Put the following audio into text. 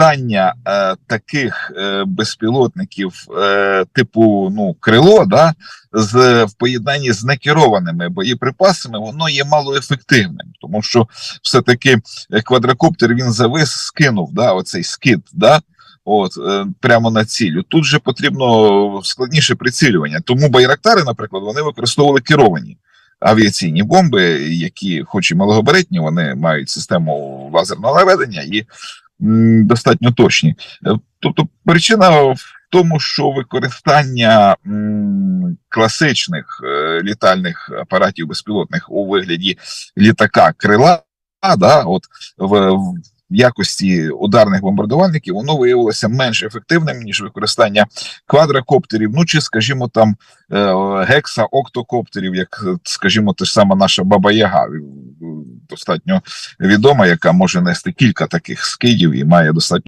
використання е, таких е, безпілотників, е, типу ну крило, да, з в поєднанні з некерованими боєприпасами, воно є малоефективним, тому що все-таки е, квадрокоптер він завис, скинув да, оцей скид, да, от е, прямо на цілю. Тут же потрібно складніше прицілювання. Тому байрактари, наприклад, вони використовували керовані авіаційні бомби, які, хоч і малогабаритні, вони мають систему лазерного наведення і достатньо точні. Е, Тобто, причина в тому, що використання класичних е, літальних апаратів безпілотних у вигляді літака крила, да, от в, в якості ударних бомбардувальників, воно виявилося менш ефективним ніж використання квадрокоптерів, ну чи, скажімо, там е, гекса-октокоптерів, як, скажімо, те ж сама наша Баба Яга, достатньо відома, яка може нести кілька таких скидів і має достатньо.